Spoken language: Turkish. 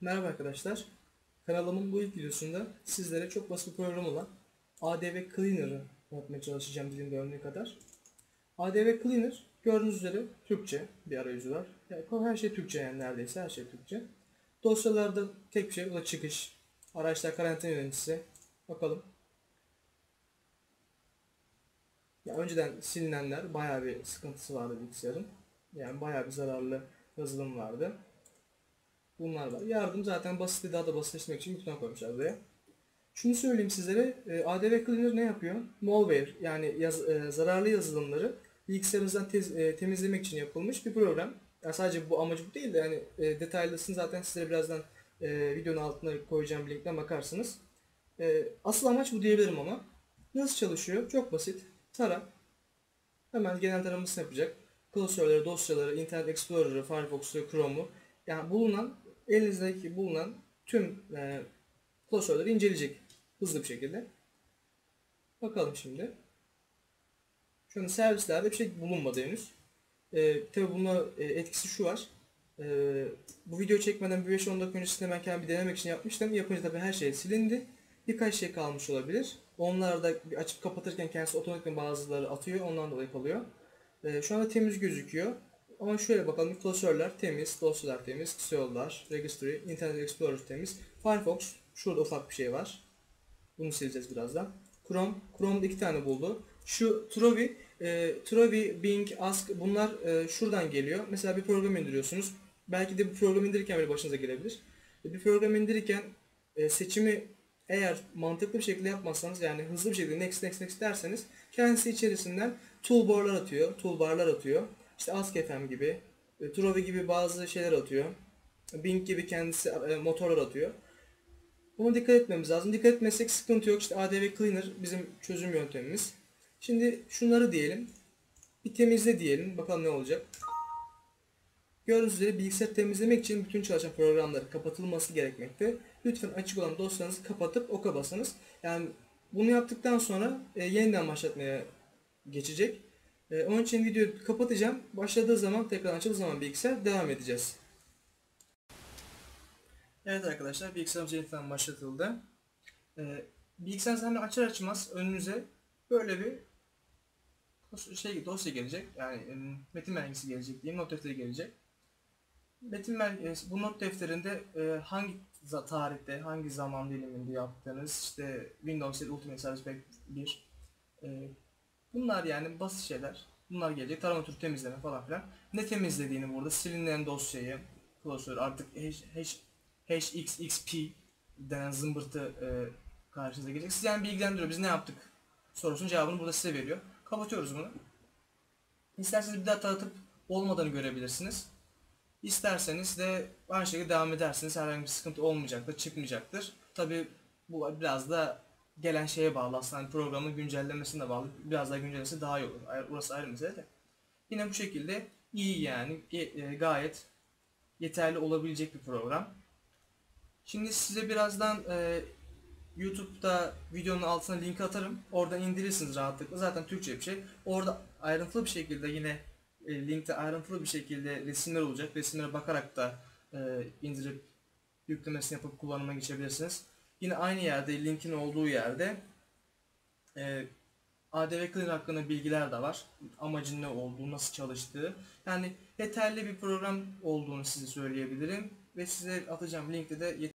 Merhaba arkadaşlar. Kanalımın bu ilk videosunda sizlere çok basit bir program olan ADV Cleaner'ı anlatmaya çalışacağım dilimde örneği kadar. ADV Cleaner gördüğünüz üzere Türkçe bir arayüzü var. Yani her şey Türkçe yani neredeyse her şey Türkçe. Dosyalarda tek şey o da çıkış. Araçlar karantina yöneticisi. Bakalım. Ya önceden silinenler bayağı bir sıkıntısı vardı bilgisayarın. Yani bayağı bir zararlı yazılım vardı. Bunlar var. Yardım zaten basit daha da basitleştirmek için buton koymuşlar buraya. Şunu söyleyeyim sizlere. e, ADV Cleaner ne yapıyor? Malware yani yaz- e, zararlı yazılımları bilgisayarınızdan tez- e, temizlemek için yapılmış bir program. Yani sadece bu amacı bu değil de yani e, detaylısını zaten sizlere birazdan e, videonun altına koyacağım bir linkten bakarsınız. E, asıl amaç bu diyebilirim ama. Nasıl çalışıyor? Çok basit. Tara. Hemen genel taramasını yapacak. Klasörleri, dosyaları, Internet Explorer'ı, Firefox'u, Chrome'u yani bulunan elinizdeki bulunan tüm e, klasörleri inceleyecek hızlı bir şekilde. Bakalım şimdi. Şu an servislerde bir şey bulunmadı henüz. E, tabi buna e, etkisi şu var. E, bu video çekmeden bir 5-10 dakika öncesinde ben kendim bir denemek için yapmıştım. Yapınca tabi her şey silindi. Birkaç şey kalmış olabilir. Onlar da açıp kapatırken kendisi otomatikman bazıları atıyor. Ondan dolayı kalıyor. E, şu anda temiz gözüküyor. Ama şöyle bakalım klasörler temiz, dosyalar temiz, kısa yollar, registry, Internet Explorer temiz. Firefox şurada ufak bir şey var. Bunu sileceğiz birazdan. Chrome, Chrome'da iki tane buldu. Şu Trovi, e, Trovi, Bing, Ask bunlar e, şuradan geliyor. Mesela bir program indiriyorsunuz. Belki de bu programı indirirken bile başınıza gelebilir. E, bir program indirirken e, seçimi eğer mantıklı bir şekilde yapmazsanız yani hızlı bir şekilde next next next derseniz kendisi içerisinden toolbarlar atıyor, toolbarlar atıyor. İşte Ask.fm gibi, e, Trovi gibi bazı şeyler atıyor. Bing gibi kendisi e, motorlar atıyor. Buna dikkat etmemiz lazım. Dikkat etmezsek sıkıntı yok. İşte ADV Cleaner bizim çözüm yöntemimiz. Şimdi şunları diyelim. Bir temizle diyelim. Bakalım ne olacak. Gördüğünüz üzere bilgisayar temizlemek için bütün çalışan programları kapatılması gerekmekte. Lütfen açık olan dosyanızı kapatıp oka basınız. Yani bunu yaptıktan sonra e, yeniden başlatmaya geçecek. E, onun için videoyu kapatacağım. Başladığı zaman tekrar açıldığı zaman bilgisayar devam edeceğiz. Evet arkadaşlar bilgisayarımız yeniden başlatıldı. E, bilgisayarınızı hemen açar açmaz önünüze böyle bir şey dosya gelecek. Yani e, metin belgesi gelecek diyeyim, not defteri gelecek. Metin belgesi, bu not defterinde e, hangi tarihte, hangi zaman diliminde yaptığınız işte Windows 7 Ultimate Service Pack 1 e, bunlar yani basit şeyler. Bunlar gelecek. Tarama türü temizleme falan filan. Ne temizlediğini burada silinen dosyayı klasör artık HXXP denen zımbırtı e, karşınıza gelecek. Sizi yani bilgilendiriyor. Biz ne yaptık sorusunun cevabını burada size veriyor. Kapatıyoruz bunu. İsterseniz bir daha tanıtıp olmadığını görebilirsiniz. İsterseniz de aynı şekilde devam edersiniz. Herhangi bir sıkıntı olmayacaktır, çıkmayacaktır. Tabi bu biraz da gelen şeye bağlı aslında hani programın güncellemesine bağlı. Biraz daha güncellemesi daha iyi olur. Burası ayrı mesele de. Yine bu şekilde iyi yani e, gayet yeterli olabilecek bir program. Şimdi size birazdan e, YouTube'da videonun altına link atarım. Oradan indirirsiniz rahatlıkla. Zaten Türkçe bir şey. Orada ayrıntılı bir şekilde yine e, linkte ayrıntılı bir şekilde resimler olacak. Resimlere bakarak da e, indirip yüklemesini yapıp kullanıma geçebilirsiniz. Yine aynı yerde linkin olduğu yerde e, ADV Cleaner hakkında bilgiler de var. Amacın ne olduğu, nasıl çalıştığı. Yani yeterli bir program olduğunu size söyleyebilirim. Ve size atacağım linkte de